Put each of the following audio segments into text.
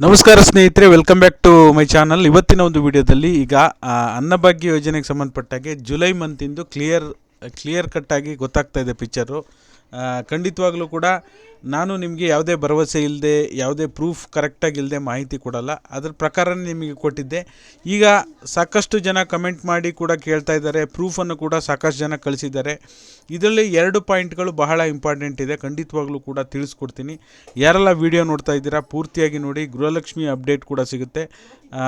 ನಮಸ್ಕಾರ ಸ್ನೇಹಿತರೆ welcome back to my channel ಇವತ್ತಿನ ಒಂದು ವಿಡಿಯೋದಲ್ಲಿ ಈಗ ಅನ್ನಭಾಗ್ಯ ಯೋಜನೆಗೆ ಸಂಬಂಧಪಟ್ಟಾಗೆ ಜುಲೈ ಮಂತಿಂದು ಕ್ಲಿಯರ್ ಕ್ಲಿಯರ್ ಕಟ್ಟಾಗಿ ಗೊತ್ತಾಗ್ತಾ ಇದೆ ಪಿಕ್ಚರು ಖಂಡಿತವಾಗ್ಲೂ ಕೂಡ ನಾನು ನಿಮಗೆ ಯಾವುದೇ ಭರವಸೆ ಇಲ್ಲದೆ ಯಾವುದೇ ಪ್ರೂಫ್ ಕರೆಕ್ಟಾಗಿ ಇಲ್ಲದೆ ಮಾಹಿತಿ ಕೊಡಲ್ಲ. ಅದ್ರ ಪ್ರಕಾರನೇ ನಿಮಗೆ ಕೊಟ್ಟಿದ್ದೆ. ಈಗ ಸಾಕಷ್ಟು ಜನ ಕಮೆಂಟ್ ಮಾಡಿ ಕೂಡ ಕೇಳ್ತಾ ಇದ್ದಾರೆ. ಪ್ರೂಫನ್ನು ಕೂಡ ಸಾಕಷ್ಟು ಜನ ಕಳಿಸಿದ್ದಾರೆ. ಇದರಲ್ಲಿ ಎರಡು ಪಾಯಿಂಟ್ಗಳು ಬಹಳ ಇಂಪಾರ್ಟೆಂಟ್ ಇದೆ. ಖಂಡಿತವಾಗ್ಲೂ ಕೂಡ ತಿಳಿಸ್ಕೊಡ್ತೀನಿ. ಯಾರೆಲ್ಲ ವಿಡಿಯೋ ನೋಡ್ತಾ ಇದ್ದೀರಾ, ಪೂರ್ತಿಯಾಗಿ ನೋಡಿ. ಗೃಹಲಕ್ಷ್ಮಿ ಅಪ್ಡೇಟ್ ಕೂಡ ಸಿಗುತ್ತೆ.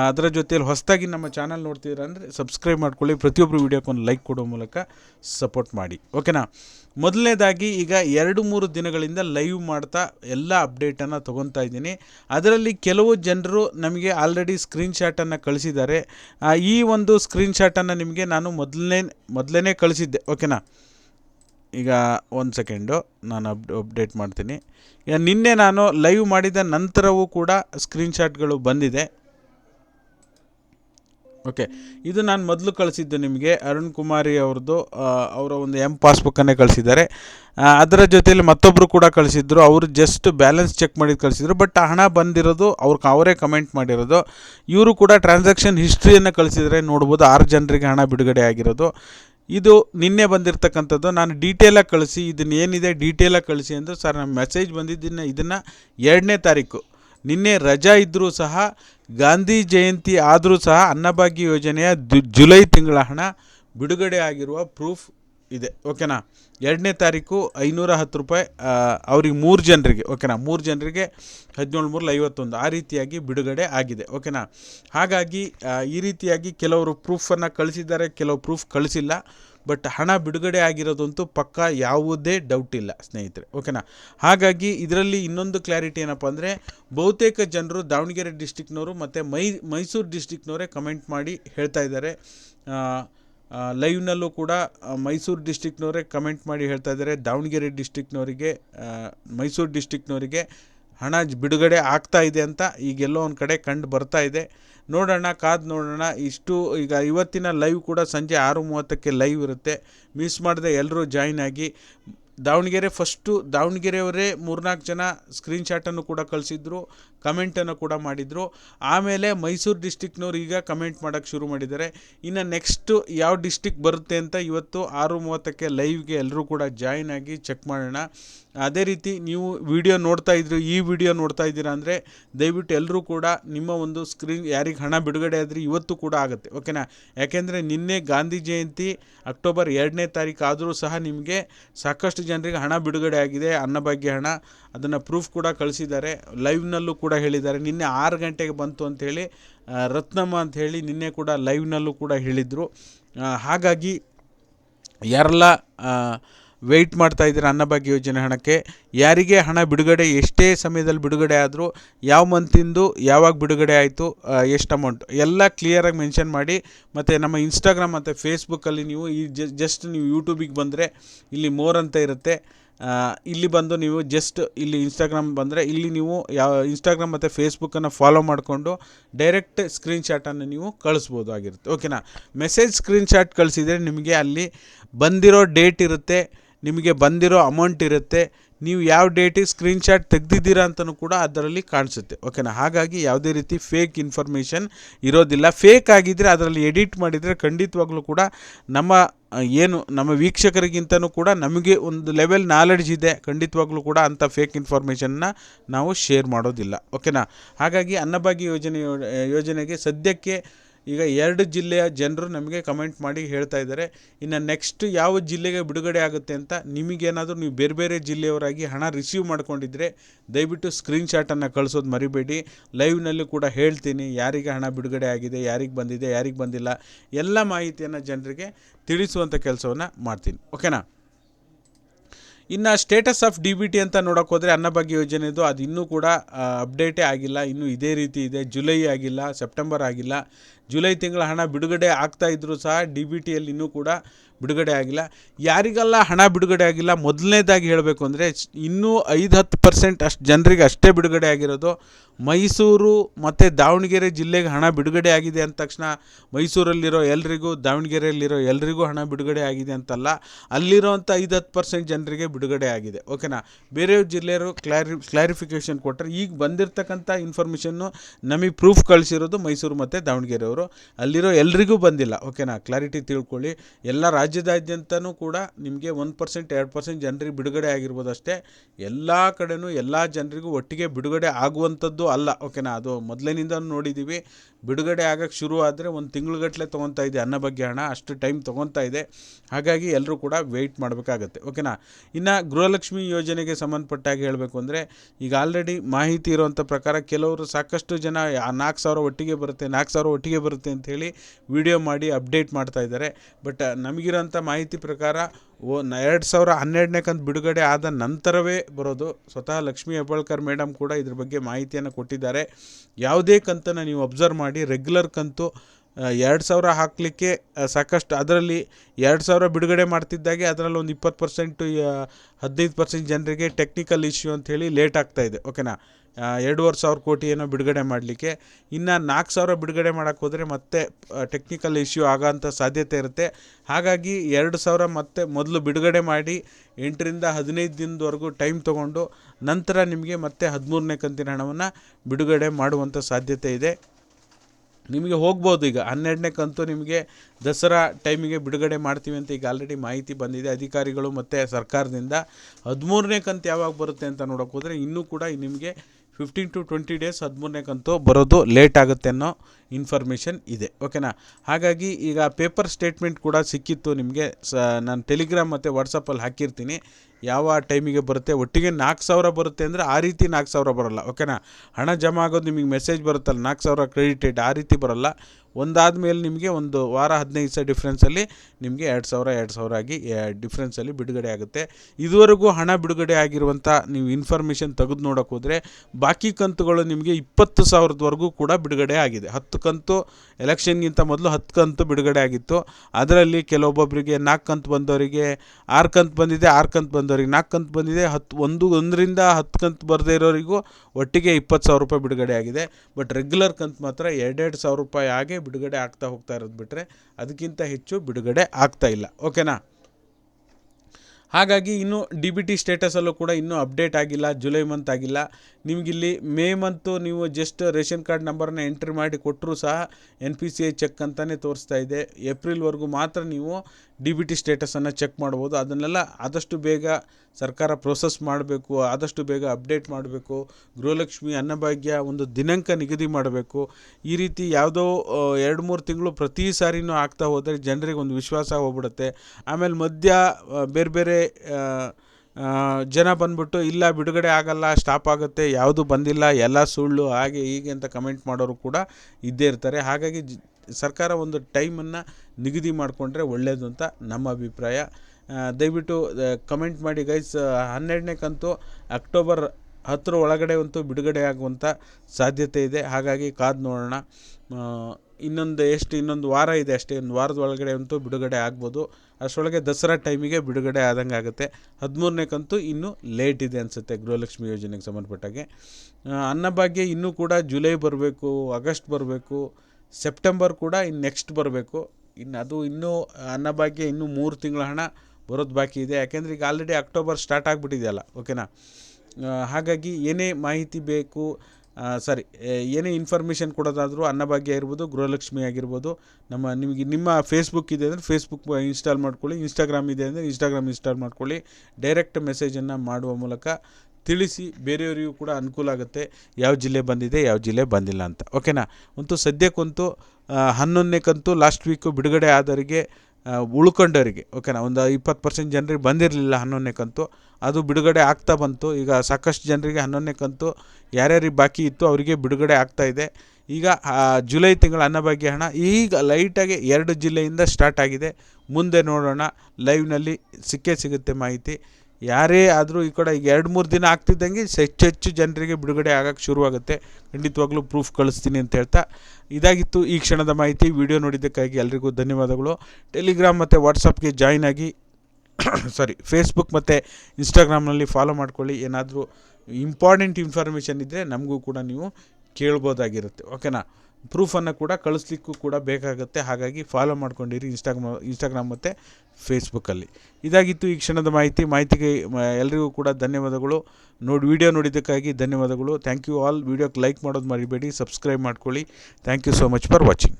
ಅದರ ಜೊತೆಯಲ್ಲಿ ಹೊಸದಾಗಿ ನಮ್ಮ ಚಾನಲ್ ನೋಡ್ತಿದ್ದೀರಾ ಅಂದರೆ ಸಬ್ಸ್ಕ್ರೈಬ್ ಮಾಡ್ಕೊಳ್ಳಿ. ಪ್ರತಿಯೊಬ್ಬರು ವಿಡಿಯೋಕ್ಕೊಂದು ಲೈಕ್ ಕೊಡೋ ಮೂಲಕ ಸಪೋರ್ಟ್ ಮಾಡಿ. ಓಕೆನಾ ಮೊದಲನೇದಾಗಿ ಈಗ ಎರಡು ಮೂರು ದಿನಗಳಿಂದ ಲೈವ್ ಮಾಡ್ತಾ ಎಲ್ಲ ಅಪ್ಡೇಟನ್ನು ತೊಗೊತಾ ಇದ್ದೀನಿ. ಅದರಲ್ಲಿ ಕೆಲವು ಜನರು ನಮಗೆ ಆಲ್ರೆಡಿ ಸ್ಕ್ರೀನ್ಶಾಟನ್ನು ಕಳಿಸಿದ್ದಾರೆ. ಈ ಒಂದು ಸ್ಕ್ರೀನ್ಶಾಟನ್ನು ನಿಮಗೆ ನಾನು ಮೊದಲನೇ ಮೊದಲನೇ ಕಳಿಸಿದ್ದೆ. ಓಕೆನಾ ಈಗ ಒಂದು ಸೆಕೆಂಡು ನಾನು ಅಪ್ ಅಪ್ಡೇಟ್ ಮಾಡ್ತೀನಿ. ಈಗ ನಿನ್ನೆ ನಾನು ಲೈವ್ ಮಾಡಿದ ನಂತರವೂ ಕೂಡ ಸ್ಕ್ರೀನ್ಶಾಟ್ಗಳು ಬಂದಿದೆ. ಓಕೆ ಇದು ನಾನು ಮೊದಲು ಕಳಿಸಿದ್ದು ನಿಮಗೆ. ಅರುಣ್ ಕುಮಾರಿ ಅವ್ರದ್ದು ಅವರ ಒಂದು ಎಂ ಪಾಸ್ಬುಕ್ಕನ್ನೇ ಕಳಿಸಿದ್ದಾರೆ. ಅದರ ಜೊತೆಯಲ್ಲಿ ಮತ್ತೊಬ್ಬರು ಕೂಡ ಕಳಿಸಿದ್ರು. ಅವರು ಜಸ್ಟ್ ಬ್ಯಾಲೆನ್ಸ್ ಚೆಕ್ ಮಾಡಿದ್ದು ಕಳಿಸಿದ್ರು. ಬಟ್ ಹಣ ಬಂದಿರೋದು ಅವ್ರ ಅವರೇ ಕಮೆಂಟ್ ಮಾಡಿರೋದು. ಇವರು ಕೂಡ ಟ್ರಾನ್ಸಾಕ್ಷನ್ ಹಿಸ್ಟ್ರಿಯನ್ನು ಕಳಿಸಿದರೆ ನೋಡ್ಬೋದು. ಆರು ಜನರಿಗೆ ಹಣ ಬಿಡುಗಡೆ ಆಗಿರೋದು. ಇದು ನಿನ್ನೆ ಬಂದಿರತಕ್ಕಂಥದ್ದು. ನಾನು ಡೀಟೇಲಾಗಿ ಕಳಿಸಿ ಇದನ್ನೇನಿದೆ ಡೀಟೇಲಾಗಿ ಕಳಿಸಿ ಅಂದರೆ ಸರ್ ನಮ್ಮ ಮೆಸೇಜ್ ಬಂದಿದ್ದನ್ನು, ಇದನ್ನು ಎರಡನೇ ತಾರೀಕು. ನಿನ್ನೆ ರಜಾ ಇದ್ದರೂ ಸಹ, ಗಾಂಧಿ ಜಯಂತಿ ಆದರೂ ಸಹ ಅನ್ನಭಾಗ್ಯ ಯೋಜನೆಯ ಜುಲೈ ತಿಂಗಳ ಹಣ ಬಿಡುಗಡೆ ಆಗಿರುವ ಪ್ರೂಫ್ ಇದೆ. ಓಕೆನಾ? ಎರಡನೇ ತಾರೀಕು ಐನೂರ ಹತ್ತು ರೂಪಾಯಿ ಅವ್ರಿಗೆ ಮೂರು ಜನರಿಗೆ, ಓಕೆನಾ? ಮೂರು ಜನರಿಗೆ ಹದಿನೇಳು ಮೂರಲ್ಲಿ ಐವತ್ತೊಂದು ಆ ರೀತಿಯಾಗಿ ಬಿಡುಗಡೆ ಆಗಿದೆ. ಓಕೆನಾ? ಹಾಗಾಗಿ ಈ ರೀತಿಯಾಗಿ ಕೆಲವರು ಪ್ರೂಫನ್ನು ಕಳಿಸಿದ್ದಾರೆ, ಕೆಲವು ಪ್ರೂಫ್ ಕಳಿಸಿಲ್ಲ. ಬಟ್ ಹಣ ಬಿಡುಗಡೆ ಆಗಿರೋದಂತೂ ಪಕ್ಕ ಯಾವುದೇ ಡೌಟ್ ಇಲ್ಲ, ಸ್ನೇಹಿತರೆ. ಓಕೆನಾ ಹಾಗಾಗಿ ಇದರಲ್ಲಿ ಇನ್ನೊಂದು ಕ್ಲಾರಿಟಿ ಏನಪ್ಪ ಅಂದರೆ, ಬಹುತೇಕ ಜನರು ದಾವಣಗೆರೆ ಡಿಸ್ಟಿಕ್ನವರು ಮತ್ತು ಮೈ, ಮೈಸೂರು ಡಿಸ್ಟಿಕ್ನವರೇ ಕಮೆಂಟ್ ಮಾಡಿ ಹೇಳ್ತಾ ಇದ್ದಾರೆ. ಲೈವ್ನಲ್ಲೂ ಕೂಡ ಮೈಸೂರು ಡಿಸ್ಟಿಕ್ನವರೇ ಕಮೆಂಟ್ ಮಾಡಿ ಹೇಳ್ತಾ ಇದ್ದಾರೆ. ದಾವಣಗೆರೆ ಡಿಸ್ಟಿಕ್ನವರಿಗೆ ಮೈಸೂರು ಡಿಸ್ಟಿಕ್ನವರಿಗೆ ಹಣ ಬಿಡುಗಡೆ ಆಗ್ತಾ ಇದೆ ಅಂತ ಈಗೆಲ್ಲೋ ಒಂದು ಕಡೆ ಕಂಡು ಬರ್ತಾ ಇದೆ. ನೋಡೋಣ, ಕಾದು ನೋಡೋಣ. ಇಷ್ಟು ಈಗ ಇವತ್ತಿನ ಲೈವ್ ಕೂಡ ಸಂಜೆ ಆರು ಮೂವತ್ತಕ್ಕೆ ಲೈವ್ ಇರುತ್ತೆ. ಮಿಸ್ ಮಾಡದೆ ಎಲ್ಲರೂ ಜಾಯ್ನ್ ಆಗಿ. ದಾವಣಗೆರೆ ಫಸ್ಟು ದಾವಣಗೆರೆಯವರೇ ಮೂರ್ನಾಲ್ಕು ಜನ ಸ್ಕ್ರೀನ್ಶಾಟನ್ನು ಕೂಡ ಕಳಿಸಿದ್ರು ಕಮೆಂಟನ್ನು ಕೂಡ ಮಾಡಿದರು. ಆಮೇಲೆ ಮೈಸೂರು ಡಿಸ್ಟಿಕ್ನವ್ರು ಈಗ ಕಮೆಂಟ್ ಮಾಡೋಕ್ಕೆ ಶುರು ಮಾಡಿದ್ದಾರೆ. ಇನ್ನು ನೆಕ್ಸ್ಟು ಯಾವ ಡಿಸ್ಟಿಕ್ ಬರುತ್ತೆ ಅಂತ ಇವತ್ತು ಆರು ಮೂವತ್ತಕ್ಕೆ ಲೈವ್ಗೆ ಎಲ್ಲರೂ ಕೂಡ ಜಾಯ್ನ್ ಆಗಿ ಚೆಕ್ ಮಾಡೋಣ. ಅದೇ ರೀತಿ ನೀವು ವಿಡಿಯೋ ನೋಡ್ತಾ ಇದ್ರಿ, ಈ ವಿಡಿಯೋ ನೋಡ್ತಾ ಇದ್ದೀರಾ ಅಂದರೆ ದಯವಿಟ್ಟು ಎಲ್ಲರೂ ಕೂಡ ನಿಮ್ಮ ಒಂದು ಸ್ಕ್ರೀನ್ ಯಾರಿಗೆ ಹಣ ಬಿಡುಗಡೆ ಆದರೆ ಇವತ್ತು ಕೂಡ ಆಗುತ್ತೆ, ಓಕೆನಾ? ಯಾಕೆಂದರೆ ನಿನ್ನೆ ಗಾಂಧಿ ಜಯಂತಿ ಅಕ್ಟೋಬರ್ ಎರಡನೇ ತಾರೀಕು ಆದರೂ ಸಹ ನಿಮಗೆ ಸಾಕಷ್ಟು ಜನರಿಗೆ ಹಣ ಬಿಡುಗಡೆ ಆಗಿದೆ, ಅನ್ನಭಾಗ್ಯ ಹಣ. ಅದನ್ನು ಪ್ರೂಫ್ ಕೂಡ ಕಳಿಸಿದ್ದಾರೆ ಲೈವ್ನಲ್ಲೂ ಕೂಡ ಹೇಳಿದ್ದಾರೆ. ನಿನ್ನೆ ಆರು ಗಂಟೆಗೆ ಬಂತು ಅಂಥೇಳಿ ರತ್ನಮ್ಮ ಅಂತ ಹೇಳಿ ನಿನ್ನೆ ಕೂಡ ಲೈವ್ನಲ್ಲೂ ಕೂಡ ಹೇಳಿದರು. ಹಾಗಾಗಿ ಯಾರೆಲ್ಲ ವೆಯ್ಟ್ ಮಾಡ್ತಾ ಇದ್ದೀರಾ ಅನ್ನಭಾಗ್ಯ ಯೋಜನೆ ಹಣಕ್ಕೆ? ಯಾರಿಗೆ ಹಣ ಬಿಡುಗಡೆ, ಎಷ್ಟೇ ಸಮಯದಲ್ಲಿ ಬಿಡುಗಡೆ ಆದರೂ, ಯಾವ ಮಂತಿಂದು, ಯಾವಾಗ ಬಿಡುಗಡೆ ಆಯಿತು ಎಷ್ಟು ಅಮೌಂಟ್ ಎಲ್ಲ ಕ್ಲಿಯರಾಗಿ ಮೆನ್ಷನ್ ಮಾಡಿ. ಮತ್ತು ನಮ್ಮ ಇನ್ಸ್ಟಾಗ್ರಾಮ್ ಮತ್ತು ಫೇಸ್ಬುಕ್ಕಲ್ಲಿ ನೀವು ಈ ಜಸ್ಟ್ ನೀವು ಯೂಟ್ಯೂಬಿಗೆ ಬಂದರೆ ಇಲ್ಲಿ ಮೋರ್ ಅಂತ ಇರುತ್ತೆ. ಇಲ್ಲಿ ಬಂದು ನೀವು ಜಸ್ಟ್ ಇಲ್ಲಿ ಇನ್ಸ್ಟಾಗ್ರಾಮ್ ಬಂದರೆ ಇಲ್ಲಿ ನೀವು ಯಾವ ಇನ್ಸ್ಟಾಗ್ರಾಮ್ ಮತ್ತು ಫೇಸ್ಬುಕ್ಕನ್ನು ಫಾಲೋ ಮಾಡಿಕೊಂಡು ಡೈರೆಕ್ಟ್ ಸ್ಕ್ರೀನ್ಶಾಟನ್ನು ನೀವು ಕಳಿಸ್ಬೋದಾಗಿರುತ್ತೆ ಓಕೆನಾ ಮೆಸೇಜ್ ಸ್ಕ್ರೀನ್ಶಾಟ್ ಕಳಿಸಿದರೆ ನಿಮಗೆ ಅಲ್ಲಿ ಬಂದಿರೋ ಡೇಟ್ ಇರುತ್ತೆ. ನಿಮಗೆ ಬಂದಿರೋ ಅಮೌಂಟ್ ಇರುತ್ತೆ, ನೀವು ಯಾವ ಡೇಟಿಗೆ ಸ್ಕ್ರೀನ್ಶಾಟ್ ತೆಗೆದಿದ್ದೀರಾ ಅಂತಲೂ ಕೂಡ ಅದರಲ್ಲಿ ಕಾಣಿಸುತ್ತೆ ಓಕೆನಾ ಹಾಗಾಗಿ ಯಾವುದೇ ರೀತಿ ಫೇಕ್ ಇನ್ಫಾರ್ಮೇಷನ್ ಇರೋದಿಲ್ಲ. ಫೇಕ್ ಆಗಿದ್ದರೆ ಅದರಲ್ಲಿ ಎಡಿಟ್ ಮಾಡಿದರೆ ಖಂಡಿತವಾಗ್ಲೂ ಕೂಡ ನಮ್ಮ, ಏನು, ನಮ್ಮ ವೀಕ್ಷಕರಿಗಿಂತನೂ ಕೂಡ ನಮಗೆ ಒಂದು ಲೆವೆಲ್ ನಾಲೆಡ್ಜ್ ಇದೆ, ಖಂಡಿತವಾಗ್ಲೂ ಕೂಡ ಅಂಥ ಫೇಕ್ ಇನ್ಫಾರ್ಮೇಷನ್ನ ನಾವು ಶೇರ್ ಮಾಡೋದಿಲ್ಲ ಓಕೆನಾ ಹಾಗಾಗಿ ಅನ್ನಭಾಗ್ಯ ಯೋಜನೆ ಯೋಜನೆಗೆ ಸದ್ಯಕ್ಕೆ ಈಗ ಎರಡು ಜಿಲ್ಲೆಯ ಜನರು ನಮಗೆ ಕಮೆಂಟ್ ಮಾಡಿ ಹೇಳ್ತಾ ಇದ್ದಾರೆ. ಇನ್ನು ನೆಕ್ಸ್ಟ್ ಯಾವ ಜಿಲ್ಲೆಗೆ ಬಿಡುಗಡೆ ಆಗುತ್ತೆ ಅಂತ ನಿಮಗೇನಾದರೂ ನೀವು ಬೇರೆ ಬೇರೆ ಜಿಲ್ಲೆಯವರಾಗಿ ಹಣ ರಿಸೀವ್ ಮಾಡ್ಕೊಂಡಿದ್ರೆ ದಯವಿಟ್ಟು ಸ್ಕ್ರೀನ್ಶಾಟನ್ನು ಕಳಿಸೋದು ಮರಿಬೇಡಿ. ಲೈವ್ನಲ್ಲೂ ಕೂಡ ಹೇಳ್ತೀನಿ, ಯಾರಿಗೆ ಹಣ ಬಿಡುಗಡೆ ಆಗಿದೆ, ಯಾರಿಗೆ ಬಂದಿದೆ, ಯಾರಿಗೆ ಬಂದಿಲ್ಲ, ಎಲ್ಲ ಮಾಹಿತಿಯನ್ನು ಜನರಿಗೆ ತಿಳಿಸುವಂಥ ಕೆಲಸವನ್ನು ಮಾಡ್ತೀನಿ. ಓಕೆನಾ ಇನ್ನು status of D B T ಅಂತ ನೋಡೋಕೆ ಹೋದರೆ ಅನ್ನಭಾಗ್ಯ ಯೋಜನೆದು ಅದು ಇನ್ನೂ ಕೂಡ ಅಪ್ಡೇಟೇ ಆಗಿಲ್ಲ, ಇನ್ನೂ ಇದೇ ರೀತಿ ಇದೆ. ಜುಲೈ ಆಗಿಲ್ಲ, ಸೆಪ್ಟೆಂಬರ್ ಆಗಿಲ್ಲ. ಜುಲೈ ತಿಂಗಳ ಹಣ ಬಿಡುಗಡೆ ಆಗ್ತಾ ಇದ್ದರೂ ಸಹ ಡಿ ಬಿ ಟಿಯಲ್ಲಿ ಇನ್ನೂ ಕೂಡ ಬಿಡುಗಡೆ ಆಗಿಲ್ಲ. ಯಾರಿಗೆಲ್ಲ ಹಣ ಬಿಡುಗಡೆ ಆಗಿಲ್ಲ, ಮೊದಲನೇದಾಗಿ ಹೇಳಬೇಕು ಅಂದರೆ ಇನ್ನೂ ಐದು ಹತ್ತು ಪರ್ಸೆಂಟ್ ಅಷ್ಟು ಜನರಿಗೆ ಅಷ್ಟೇ ಬಿಡುಗಡೆ ಆಗಿರೋದು. ಮೈಸೂರು ಮತ್ತು ದಾವಣಗೆರೆ ಜಿಲ್ಲೆಗೆ ಹಣ ಬಿಡುಗಡೆ ಆಗಿದೆ ಅಂದ ತಕ್ಷಣ ಮೈಸೂರಲ್ಲಿರೋ ಎಲ್ರಿಗೂ, ದಾವಣಗೆರೆಯಲ್ಲಿರೋ ಎಲ್ರಿಗೂ ಹಣ ಬಿಡುಗಡೆ ಆಗಿದೆ ಅಂತಲ್ಲ, ಅಲ್ಲಿರೋಂಥ ಐದು ಹತ್ತು ಪರ್ಸೆಂಟ್ ಜನರಿಗೆ ಬಿಡುಗಡೆ ಆಗಿದೆ. ಓಕೆನಾ? ಬೇರೆ ಜಿಲ್ಲೆಯವರು ಕ್ಲಾರಿ, ಕ್ಲಾರಿಫಿಕೇಷನ್ ಕೊಟ್ಟರೆ ಈಗ ಬಂದಿರತಕ್ಕಂಥ ಇನ್ಫಾರ್ಮೇಷನ್ನು ನಮಗೆ ಪ್ರೂಫ್ ಕಳಿಸಿರೋದು ಮೈಸೂರು ಮತ್ತು ದಾವಣಗೆರೆಯವರು. ಅಲ್ಲಿರೋ ಎಲ್ರಿಗೂ ಬಂದಿಲ್ಲ. ಓಕೆನಾ? ಕ್ಲಾರಿಟಿ ತಿಳ್ಕೊಳ್ಳಿ. ಎಲ್ಲ ರಾಜ್ಯದಾದ್ಯಂತನೂ ಕೂಡ ನಿಮಗೆ ಒಂದು ಪರ್ಸೆಂಟ್, ಎರಡು ಪರ್ಸೆಂಟ್ ಜನರಿಗೆ ಬಿಡುಗಡೆ ಆಗಿರ್ಬೋದು ಅಷ್ಟೇ. ಎಲ್ಲ ಕಡೆಯೂ ಎಲ್ಲ ಜನರಿಗೂ ಒಟ್ಟಿಗೆ ಬಿಡುಗಡೆ ಆಗುವಂಥದ್ದು ಅಲ್ಲ. ಓಕೆನಾ? ಅದು ಮೊದಲಿನಿಂದ ನೋಡಿದ್ದೀವಿ ಬಿಡುಗಡೆ ಆಗೋಕ್ಕೆ ಶುರು ಆದರೆ ಒಂದು ತಿಂಗಳುಗಟ್ಟಲೆ ತೊಗೊತಾ ಇದೆ ಅನ್ನ ಬಗ್ಗೆ ಹಣ. ಅಷ್ಟು ಟೈಮ್ ತೊಗೊತಾ ಇದೆ. ಹಾಗಾಗಿ ಎಲ್ಲರೂ ಕೂಡ ವೆಯ್ಟ್ ಮಾಡಬೇಕಾಗತ್ತೆ. ಓಕೆನಾ? ಇನ್ನು ಗೃಹಲಕ್ಷ್ಮಿ ಯೋಜನೆಗೆ ಸಂಬಂಧಪಟ್ಟಾಗಿ ಹೇಳಬೇಕು ಅಂದರೆ, ಈಗ ಆಲ್ರೆಡಿ ಮಾಹಿತಿ ಇರುವಂಥ ಪ್ರಕಾರ ಕೆಲವರು ಸಾಕಷ್ಟು ಜನ ನಾಲ್ಕು ಸಾವಿರ ಒಟ್ಟಿಗೆ ಬರುತ್ತೆ ನಾಲ್ಕು ಸಾವಿರ ಒಟ್ಟಿಗೆ ಬರುತ್ತೆ ಅಂಥೇಳಿ ವಿಡಿಯೋ ಮಾಡಿ ಅಪ್ಡೇಟ್ ಮಾಡ್ತಾ ಇದ್ದಾರೆ. ಬಟ್ ನಮಗಿರೋಂಥ ಮಾಹಿತಿ ಪ್ರಕಾರ ಓ, ನ ಎರಡು ಸಾವಿರ ಹನ್ನೆರಡನೇ ಕಂತು ಬಿಡುಗಡೆ ಆದ ನಂತರವೇ ಬರೋದು. ಸ್ವತಃ ಲಕ್ಷ್ಮೀ ಹೆಬ್ಬಾಳ್ಕರ್ ಮೇಡಮ್ ಕೂಡ ಇದ್ರ ಬಗ್ಗೆ ಮಾಹಿತಿಯನ್ನು ಕೊಟ್ಟಿದ್ದಾರೆ. ಯಾವುದೇ ಕಂತನ್ನು ನೀವು ಅಬ್ಸರ್ವ್ ಮಾಡಿ ರೆಗ್ಯುಲರ್ ಕಂತು ಎರಡು ಸಾವಿರ ಹಾಕಲಿಕ್ಕೆ ಸಾಕಷ್ಟು ಅದರಲ್ಲಿ ಎರಡು ಸಾವಿರ ಬಿಡುಗಡೆ ಮಾಡ್ತಿದ್ದಾಗೆ ಅದರಲ್ಲಿ ಒಂದು ಇಪ್ಪತ್ತು ಪರ್ಸೆಂಟು ಹದಿನೈದು ಪರ್ಸೆಂಟ್ ಜನರಿಗೆ ಟೆಕ್ನಿಕಲ್ ಇಶ್ಯೂ ಅಂಥೇಳಿ ಲೇಟ್ ಆಗ್ತಾ ಇದೆ ಓಕೆನಾ ಎರಡೂವರೆ ಸಾವಿರ ಕೋಟಿ ಏನೋ ಬಿಡುಗಡೆ ಮಾಡಲಿಕ್ಕೆ. ಇನ್ನು ನಾಲ್ಕು ಸಾವಿರ ಬಿಡುಗಡೆ ಮಾಡೋಕ್ಕೆ ಹೋದರೆ ಮತ್ತೆ ಟೆಕ್ನಿಕಲ್ ಇಶ್ಯೂ ಆಗೋಂಥ ಸಾಧ್ಯತೆ ಇರುತ್ತೆ. ಹಾಗಾಗಿ ಎರಡು ಸಾವಿರ ಮತ್ತೆ ಮೊದಲು ಬಿಡುಗಡೆ ಮಾಡಿ, ಎಂಟರಿಂದ ಹದಿನೈದು ದಿನದವರೆಗೂ ಟೈಮ್ ತೊಗೊಂಡು ನಂತರ ನಿಮಗೆ ಮತ್ತೆ ಹದಿಮೂರನೇ ಕಂತಿನ ಹಣವನ್ನು ಬಿಡುಗಡೆ ಮಾಡುವಂಥ ಸಾಧ್ಯತೆ ಇದೆ. ನಿಮಗೆ ಹೋಗ್ಬೋದು. ಈಗ ಹನ್ನೆರಡನೇ ಕಂತು ನಿಮಗೆ ದಸರಾ ಟೈಮಿಗೆ ಬಿಡುಗಡೆ ಮಾಡ್ತೀವಿ ಅಂತ ಈಗ ಆಲ್ರೆಡಿ ಮಾಹಿತಿ ಬಂದಿದೆ. ಅಧಿಕಾರಿಗಳು ಮತ್ತು ಸರ್ಕಾರದಿಂದ ಹದಿಮೂರನೇ ಕಂತು ಯಾವಾಗ ಬರುತ್ತೆ ಅಂತ ನೋಡೋಕೆ ಹೋದರೆ ಇನ್ನೂ ಕೂಡ ನಿಮಗೆ ಫಿಫ್ಟೀನ್ ಟು ಟ್ವೆಂಟಿ ಡೇಸ್ ಹದಿಮೂರನೇ ಕಂತು ಬರೋದು ಲೇಟ್ ಆಗುತ್ತೆ ಅನ್ನೋ ಇನ್ಫಾರ್ಮೇಷನ್ ಇದೆ ಓಕೆನಾ ಹಾಗಾಗಿ ಈಗ ಪೇಪರ್ ಸ್ಟೇಟ್ಮೆಂಟ್ ಕೂಡ ಸಿಕ್ಕಿತ್ತು ನಿಮಗೆ, ಸ, ನಾನು ಟೆಲಿಗ್ರಾಮ್ ಮತ್ತು ವಾಟ್ಸಪ್ಪಲ್ಲಿ ಹಾಕಿರ್ತೀನಿ. ಯಾವ ಟೈಮಿಗೆ ಬರುತ್ತೆ? ಒಟ್ಟಿಗೆ ನಾಲ್ಕು ಸಾವಿರ ಬರುತ್ತೆ ಅಂದರೆ ಆ ರೀತಿ ನಾಲ್ಕು ಸಾವಿರ ಬರೋಲ್ಲ ಓಕೆನಾ ಹಣ ಜಮಾ ಆಗೋದು ನಿಮಗೆ ಮೆಸೇಜ್ ಬರುತ್ತಲ್ಲ, ನಾಲ್ಕು ಸಾವಿರ ಕ್ರೆಡಿಟೆಡ್ ಆ ರೀತಿ ಬರೋಲ್ಲ. ಒಂದಾದ ಮೇಲೆ ನಿಮಗೆ ಒಂದು ವಾರ ಹದಿನೈದು ದಿವಸ ಡಿಫ್ರೆನ್ಸಲ್ಲಿ ನಿಮಗೆ ಎರಡು ಸಾವಿರ ಎರಡು ಸಾವಿರ ಆಗಿ ಡಿಫ್ರೆನ್ಸಲ್ಲಿ ಬಿಡುಗಡೆ ಆಗುತ್ತೆ. ಇದುವರೆಗೂ ಹಣ ಬಿಡುಗಡೆ ಆಗಿರುವಂಥ ನೀವು ಇನ್ಫಾರ್ಮೇಷನ್ ತೆಗೆದು ನೋಡೋಕೆ ಹೋದರೆ ಬಾಕಿ ಕಂತುಗಳು ನಿಮಗೆ ಇಪ್ಪತ್ತು ಸಾವಿರದವರೆಗೂ ಕೂಡ ಬಿಡುಗಡೆ ಆಗಿದೆ. ಹತ್ತು ಕಂತು ಎಲೆಕ್ಷನ್ಗಿಂತ ಮೊದಲು ಹತ್ತು ಕಂತು ಬಿಡುಗಡೆ ಆಗಿತ್ತು. ಅದರಲ್ಲಿ ಕೆಲವೊಬ್ಬೊಬ್ಬರಿಗೆ ನಾಲ್ಕು ಕಂತು ಬಂದವರಿಗೆ ಆರು ಕಂತು ಬಂದಿದೆ, ಆರು ಕಂತು ಬಂದವರಿಗೆ ನಾಲ್ಕು ಕಂತು ಬಂದಿದೆ. ಹತ್ತು, ಒಂದು, ಒಂದರಿಂದ ಹತ್ತು ಕಂತು ಬರದೇ ಇರೋರಿಗೂ ಒಟ್ಟಿಗೆ ಇಪ್ಪತ್ತು ಸಾವಿರ ರೂಪಾಯಿ ಬಿಡುಗಡೆ ಆಗಿದೆ. ಬಟ್ ರೆಗ್ಯುಲರ್ ಕಂತು ಮಾತ್ರ ಎರಡೆರಡು ಸಾವಿರ ರೂಪಾಯಿ ಹಾಗೆ ಬಿಡುಗಡೆ ಆಗ್ತಾ ಹೋಗ್ತಾ ಇರೋದು ಬಿಟ್ಟರೆ ಅದಕ್ಕಿಂತ ಹೆಚ್ಚು ಬಿಡುಗಡೆ ಆಗ್ತಾ ಇಲ್ಲ. ಓಕೆನಾ? ಹಾಗಾಗಿ ಇನ್ನೂ ಡಿ ಬಿ ಟಿ ಸ್ಟೇಟಸಲ್ಲೂ ಕೂಡ ಇನ್ನೂ ಅಪ್ಡೇಟ್ ಆಗಿಲ್ಲ ಜುಲೈ ಮಂತ್ ಆಗಿಲ್ಲ. ನಿಮಗಿಲ್ಲಿ ಮೇ ಮಂತು ನೀವು ಜಸ್ಟ್ ರೇಷನ್ ಕಾರ್ಡ್ ನಂಬರನ್ನ ಎಂಟ್ರಿ ಮಾಡಿ ಕೊಟ್ಟರೂ ಸಹ N P C I check ಅಂತಲೇ ತೋರಿಸ್ತಾ ಇದೆ. ಏಪ್ರಿಲ್ವರೆಗೂ ಮಾತ್ರ ನೀವು ಡಿ ಬಿ ಟಿ ಸ್ಟೇಟಸನ್ನು ಚೆಕ್ ಮಾಡ್ಬೋದು. ಅದನ್ನೆಲ್ಲ ಆದಷ್ಟು ಬೇಗ ಸರ್ಕಾರ ಪ್ರೋಸೆಸ್ ಮಾಡಬೇಕು, ಆದಷ್ಟು ಬೇಗ ಅಪ್ಡೇಟ್ ಮಾಡಬೇಕು. ಗೃಹಲಕ್ಷ್ಮಿ ಅನ್ನಭಾಗ್ಯ ಒಂದು ದಿನಾಂಕ ನಿಗದಿ ಮಾಡಬೇಕು. ಈ ರೀತಿ ಯಾವುದೋ ಎರಡು ಮೂರು ತಿಂಗಳು ಪ್ರತಿ ಸಾರಿನೂ ಆಗ್ತಾ ಹೋದರೆ ಜನರಿಗೆ ಒಂದು ವಿಶ್ವಾಸ ಹೋಗ್ಬಿಡುತ್ತೆ. ಆಮೇಲೆ ಮಧ್ಯ ಬೇರೆ ಬೇರೆ ಜನ ಬಂದ್ಬಿಟ್ಟು ಇಲ್ಲ ಬಿಡುಗಡೆ ಆಗಲ್ಲ, ಸ್ಟಾಪ್ ಆಗುತ್ತೆ, ಯಾವುದು ಬಂದಿಲ್ಲ, ಎಲ್ಲ ಸುಳ್ಳು, ಹಾಗೆ ಹೀಗೆ ಅಂತ ಕಮೆಂಟ್ ಮಾಡೋರು ಕೂಡ ಇದ್ದೇ ಇರ್ತಾರೆ. ಹಾಗಾಗಿ ಸರ್ಕಾರ ಒಂದು ಟೈಮನ್ನು ನಿಗದಿ ಮಾಡಿಕೊಂಡ್ರೆ ಒಳ್ಳೆಯದು ಅಂತ ನಮ್ಮ ಅಭಿಪ್ರಾಯ. ದಯವಿಟ್ಟು ಕಮೆಂಟ್ ಮಾಡಿ ಗೈಸ್ ಹನ್ನೆರಡನೇ ಕಂತು ಅಕ್ಟೋಬರ್ ಹತ್ತರ ಒಳಗಡೆ ಅಂತೂ ಬಿಡುಗಡೆ ಆಗುವಂಥ ಸಾಧ್ಯತೆ ಇದೆ. ಹಾಗಾಗಿ ಕಾದು ನೋಡೋಣ. ಇನ್ನೊಂದು ಎಷ್ಟು, ಇನ್ನೊಂದು ವಾರ ಇದೆ ಅಷ್ಟೇ, ಒಂದು ವಾರದ ಒಳಗಡೆ ಅಂತೂ ಬಿಡುಗಡೆ ಆಗ್ಬೋದು. ಅಷ್ಟರೊಳಗೆ ದಸರಾ ಟೈಮಿಗೆ ಬಿಡುಗಡೆ ಆದಂಗೆ ಆಗುತ್ತೆ. ಹದಿಮೂರನೇ ಕಂತು ಇನ್ನೂ ಲೇಟ್ ಇದೆ ಅನಿಸುತ್ತೆ ಗೃಹಲಕ್ಷ್ಮಿ ಯೋಜನೆಗೆ ಸಂಬಂಧಪಟ್ಟಾಗೆ. ಅನ್ನಭಾಗ್ಯ ಇನ್ನೂ ಕೂಡ ಜುಲೈ ಬರಬೇಕು, ಆಗಸ್ಟ್ ಬರಬೇಕು. ಸೆಪ್ಟೆಂಬರ್ ಕೂಡ ಇನ್ನು ನೆಕ್ಸ್ಟ್ ಬರಬೇಕು. ಇನ್ನು ಅದು ಇನ್ನೂ ಅನ್ನಭಾಗ್ಯ ಇನ್ನೂ ಮೂರು ತಿಂಗಳ ಹಣ ಬರೋದು ಬಾಕಿ ಇದೆ. ಯಾಕೆಂದರೆ ಈಗ ಆಲ್ರೆಡಿ ಅಕ್ಟೋಬರ್ ಸ್ಟಾರ್ಟ್ ಆಗಿಬಿಟ್ಟಿದೆಯಲ್ಲ ಓಕೆನಾ ಹಾಗಾಗಿ ಏನೇ ಮಾಹಿತಿ ಬೇಕು ಸಾರಿ ಏನೇ ಇನ್ಫಾರ್ಮೇಷನ್ ಕೊಡೋದಾದರೂ ಅನ್ನಭಾಗ್ಯ ಇರ್ಬೋದು, ಗೃಹಲಕ್ಷ್ಮಿ ಆಗಿರ್ಬೋದು, ನಮ್ಮ ನಿಮಗೆ ನಿಮ್ಮ ಫೇಸ್ಬುಕ್ ಇದೆ ಅಂದರೆ ಫೇಸ್ಬುಕ್ ಇನ್ಸ್ಟಾಲ್ ಮಾಡ್ಕೊಳ್ಳಿ ಇನ್ಸ್ಟಾಗ್ರಾಮ್ ಇದೆ ಅಂದರೆ ಇನ್ಸ್ಟಾಗ್ರಾಮ್ ಇನ್ಸ್ಟಾಲ್ ಮಾಡ್ಕೊಳ್ಳಿ ಡೈರೆಕ್ಟ್ ಮೆಸೇಜನ್ನು ಮಾಡುವ ಮೂಲಕ ತಿಳಿಸಿ ಬೇರೆಯವರಿಗೂ ಕೂಡ ಅನುಕೂಲ ಆಗುತ್ತೆ. ಯಾವ ಜಿಲ್ಲೆ ಬಂದಿದೆ, ಯಾವ ಜಿಲ್ಲೆ ಬಂದಿಲ್ಲ ಅಂತ. ಓಕೆನಾ ಅಂತೂ ಸದ್ಯಕ್ಕಂತೂ ಹನ್ನೊಂದನೇ ಕಂತು ಲಾಸ್ಟ್ ವೀಕು ಬಿಡುಗಡೆ ಆದವರಿಗೆ ಉಳ್ಕೊಂಡವರಿಗೆ ಓಕೆನಾ ಒಂದು ಇಪ್ಪತ್ತು ಪರ್ಸೆಂಟ್ ಜನರಿಗೆ ಬಂದಿರಲಿಲ್ಲ ಹನ್ನೊಂದನೇ ಕಂತು. ಅದು ಬಿಡುಗಡೆ ಆಗ್ತಾ ಬಂತು. ಈಗ ಸಾಕಷ್ಟು ಜನರಿಗೆ ಹನ್ನೊಂದನೇ ಕಂತು ಯಾರ್ಯಾರಿಗೆ ಬಾಕಿ ಇತ್ತು ಅವರಿಗೆ ಬಿಡುಗಡೆ ಆಗ್ತಾ ಇದೆ. ಈಗ ಜುಲೈ ತಿಂಗಳ ಅನ್ನಭಾಗ್ಯ ಹಣ ಈಗ ಲೈಟಾಗಿ ಎರಡು ಜಿಲ್ಲೆಯಿಂದ ಸ್ಟಾರ್ಟ್ ಆಗಿದೆ. ಮುಂದೆ ನೋಡೋಣ. ಲೈವ್ನಲ್ಲಿ ಸಿಕ್ಕೇ ಸಿಗುತ್ತೆ ಮಾಹಿತಿ. ಯಾರೇ ಆದರೂ ಈ ಕಡೆ ಈಗ ಎರಡು ಮೂರು ದಿನ ಆಗ್ತಿದ್ದಂಗೆ ಹೆಚ್ಚು ಜನರಿಗೆ ಬಿಡುಗಡೆ ಆಗೋಕ್ಕೆ ಶುರುವಾಗುತ್ತೆ. ಖಂಡಿತವಾಗ್ಲೂ ಪ್ರೂಫ್ ಕಳಿಸ್ತೀನಿ ಅಂತ ಹೇಳ್ತಾ. ಇದಾಗಿತ್ತು ಈ ಕ್ಷಣದ ಮಾಹಿತಿ. ವಿಡಿಯೋ ನೋಡಿದ್ದಕ್ಕಾಗಿ ಎಲ್ರಿಗೂ ಧನ್ಯವಾದಗಳು. ಟೆಲಿಗ್ರಾಮ್ ಮತ್ತು ವಾಟ್ಸಪ್ಗೆ ಜಾಯ್ನ್ ಆಗಿ ಸಾರಿ ಫೇಸ್ಬುಕ್ ಮತ್ತು ಇನ್ಸ್ಟಾಗ್ರಾಮ್ನಲ್ಲಿ ಫಾಲೋ ಮಾಡ್ಕೊಳ್ಳಿ. ಏನಾದರೂ ಇಂಪಾರ್ಟೆಂಟ್ ಇನ್ಫಾರ್ಮೇಷನ್ ಇದ್ದರೆ ನಮಗೂ ಕೂಡ ನೀವು ಕೇಳ್ಬೋದಾಗಿರುತ್ತೆ. ಓಕೆನಾ ಪ್ರೂಫನ್ನು ಕೂಡ ಕಳಿಸ್ಲಿಕ್ಕೂ ಕೂಡ ಬೇಕಾಗುತ್ತೆ. ಹಾಗಾಗಿ ಫಾಲೋ ಮಾಡ್ಕೊಂಡಿರಿ ಇನ್ಸ್ಟಾಗ್ರಾಮ್ ಇನ್ಸ್ಟಾಗ್ರಾಮ್ ಮತ್ತು ಫೇಸ್ಬುಕ್ಕಲ್ಲಿ ಇದಾಗಿತ್ತು ಈ ಕ್ಷಣದ ಮಾಹಿತಿ. ಮಾಹಿತಿಗೆ ಎಲ್ಲರಿಗೂ ಕೂಡ ಧನ್ಯವಾದಗಳು. ನೋಡಿ ವಿಡಿಯೋ ನೋಡಿದ್ದಕ್ಕಾಗಿ ಧನ್ಯವಾದಗಳು. ಥ್ಯಾಂಕ್ ಯು ಆಲ್ ವಿಡಿಯೋಕ್ಕೆ ಲೈಕ್ ಮಾಡೋದು ಮರಿಬೇಡಿ. ಸಬ್ಸ್ಕ್ರೈಬ್ ಮಾಡ್ಕೊಳ್ಳಿ. Thank you so much for watching